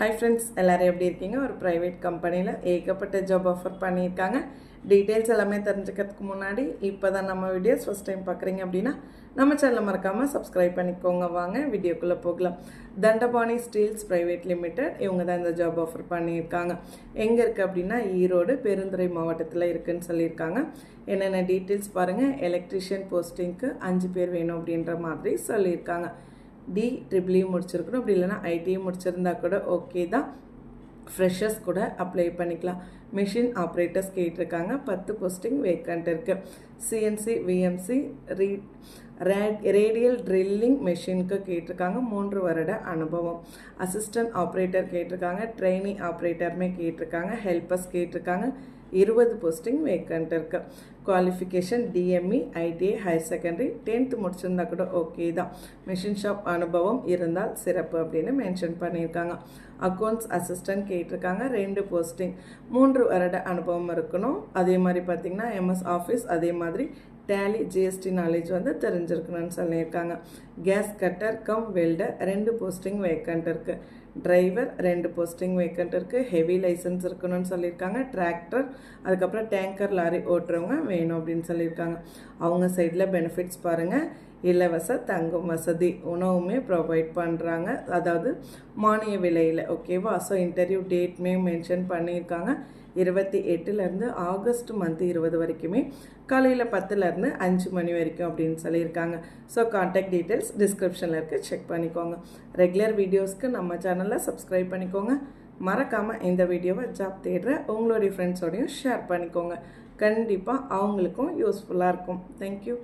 Hi friends எல்லோரும் எப்படி இருக்கீங்க? ஒரு ப்ரைவேட் கம்பெனியில் ஏகப்பட்ட ஜாப் ஆஃபர் பண்ணியிருக்காங்க. டீட்டெயில்ஸ் எல்லாமே தெரிஞ்சுக்கிறதுக்கு முன்னாடி இப்போ தான் நம்ம வீடியோஸ் ஃபஸ்ட் டைம் பார்க்குறீங்க அப்படின்னா நம்ம சேனலை மறக்காமல் சப்ஸ்கிரைப் பண்ணிக்கோங்க. வாங்க வீடியோக்குள்ளே போகலாம். தண்டபாணி ஸ்டீல்ஸ் ப்ரைவேட் லிமிடெட் இவங்க தான் இந்த ஜாப் ஆஃபர் பண்ணியிருக்காங்க. எங்கே இருக்குது அப்படின்னா ஈரோடு பெருந்துறை மாவட்டத்தில் இருக்குதுன்னு சொல்லியிருக்காங்க. என்னென்ன டீட்டெயில்ஸ் பாருங்கள் எலக்ட்ரிஷியன் போஸ்டிங்க்கு அஞ்சு பேர் வேணும் அப்படின்ற மாதிரி சொல்லியிருக்காங்க. டி ட்ரிபிள்இ e முடிச்சிருக்கணும். அப்படி இல்லைன்னா ஐடியும் முடிச்சிருந்தா கூட ஓகே தான். ஃப்ரெஷர்ஸ் கூட அப்ளை பண்ணிக்கலாம். மிஷின் ஆப்ரேட்டர்ஸ் கேட்டிருக்காங்க. பத்து போஸ்டிங் வேக்கண்ட் இருக்குது சிஎன்சி விஎம்சி ரீ ரே ரேடியல் ட்ரில்லிங் மெஷினுக்கு கேட்டிருக்காங்க. மூன்று வருட அனுபவம். அசிஸ்டன்ட் ஆப்ரேட்டர் கேட்டிருக்காங்க. ட்ரெயினி ஆப்ரேட்டருமே கேட்டிருக்காங்க. ஹெல்பர்ஸ் கேட்டிருக்காங்க. இருபது போஸ்டிங் வேக்கண்ட் இருக்கு. Qualification DME ITI higher secondary tenth முடிச்சிருந்தா கூட ஓகே தான். மிஷின் ஷாப் அனுபவம் இருந்தால் சிறப்பு அப்படின்னு மென்ஷன் பண்ணியிருக்காங்க. அக்கௌண்ட்ஸ் அசிஸ்டன்ட் கேட்டிருக்காங்க ரெண்டு போஸ்டிங் மூன்று வருட அனுபவம் இருக்கணும். அதே மாதிரி பார்த்திங்கன்னா எம்எஸ் ஆஃபீஸ் அதே மாதிரி டேலி ஜிஎஸ்டி நாலேஜ் வந்து தெரிஞ்சிருக்கணும்னு சொல்லியிருக்காங்க. கேஸ் கட்டர் கம் வெல்டர் ரெண்டு போஸ்டிங் வேக்கண்ட் இருக்குது டிரைவர் ரெண்டு போஸ்டிங் வேக்கண்ட் இருக்குது ஹெவி லைசன்ஸ் இருக்கணும்னு சொல்லியிருக்காங்க. டிராக்டர் அதுக்கப்புறம் டேங்கர் லாரி ஓட்டுறவங்க வேணும் அப்படின்னு சொல்லியிருக்காங்க. அவங்க சைடில் பெனிஃபிட்ஸ் பாருங்கள் இலவச தங்கும் வசதி உணவுமே ப்ரொவைட் பண்ணுறாங்க அதாவது மானிய விலையில் ஓகேவா ஸோ இன்டர்வியூ டேட்மே மென்ஷன் பண்ணியிருக்காங்க. இருபத்தி எட்டுலேருந்து ஆகஸ்ட் மந்த் இருபது வரைக்குமே காலையில் பத்துலேருந்து அஞ்சு மணி வரைக்கும் அப்படின்னு சொல்லியிருக்காங்க. ஸோ காண்டாக்ட் டீட்டெயில்ஸ் டிஸ்கிரிப்ஷனில் இருக்குது செக் பண்ணிக்கோங்க. ரெகுலர் வீடியோஸ்க்கு நம்ம சேனலில் சப்ஸ்கிரைப் பண்ணிக்கோங்க. மறக்காமல் இந்த வீடியோவை ஜாப் தேடுற உங்களுடைய ஃப்ரெண்ட்ஸோடையும் ஷேர் பண்ணிக்கோங்க. கண்டிப்பாக அவங்களுக்கும் யூஸ்ஃபுல்லாக இருக்கும். தேங்க்யூ